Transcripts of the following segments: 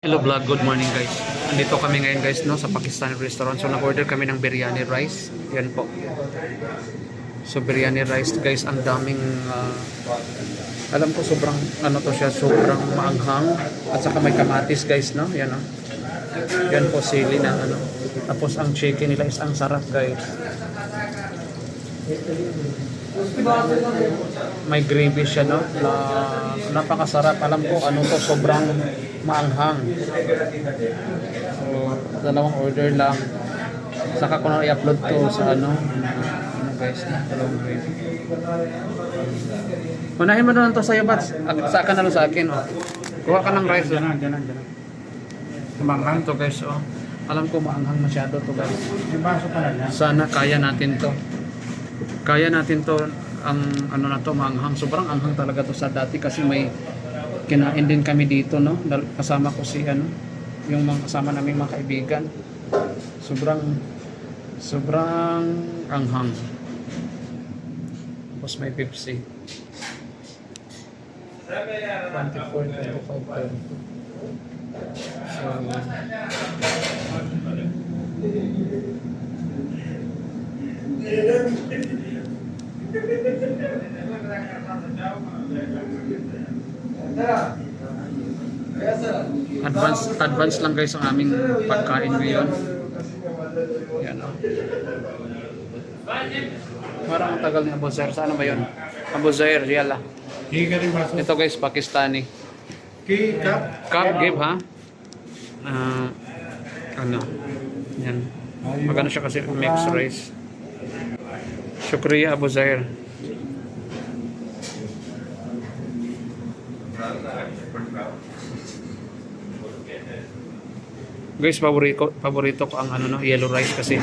Hello vlog, good morning guys. Andito kami ngayon guys no sa Pakistani restaurant. So nag-order kami ng biryani rice. Yan po. So biryani rice guys, ang daming ah, alam ko sobrang ano to siya, sobrang maanghang at saka may kamatis guys no. Yan no. Yan po sili na ano. Tapos ang chicken nila is ang sarap guys. May gravy siya no. Na, napakasarap. Alam ko ano to sobrang maanghang. So, dalawang order lang. Saka ko na i-upload to sa ano, ano guys, dalawang gravy. Unahin mo na lang to sa'yo, Bats. Sa akin na lang sa akin, oh. Kuha ka ng rice. Diyan, diyan, diyan. Maanghang to, guys, oh. Alam ko maanghang masyado to, guys. Sana kaya natin to. Kaya natin to ang ano na to maanghang. Sobrang anghang talaga to sa dati kasi may kinain din kami dito no. Kasama ko si ano, yung mga kasama naming mga kaibigan. Sobrang sobrang anghang. Tapos may Pepsi. 24, 25, 30. So, advance advance lang guys ang aming pagkain ngayon. Yan oh. Parang ang tagal ni Abu Zair. Saan ba yun? Abu Zair, yala. Ito guys, Pakistani. Cup. Cup, give ha? Ah, ano? Yan. Magano siya kasi mixed rice. Shukriya Abu Zair. Guys, paborito, paborito ko ang ano no, yellow rice kasi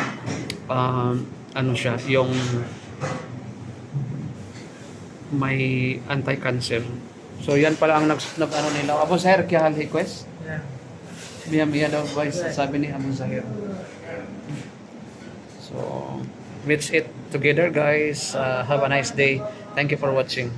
um, ano siya, yung may anti-cancer. So yan pala ang nag, nag ano nila. Abu Zahir, kaya hal request? Yeah. Miya miya daw guys, sabi ni Abu Zahir. So, let's eat together guys. Uh, have a nice day. Thank you for watching.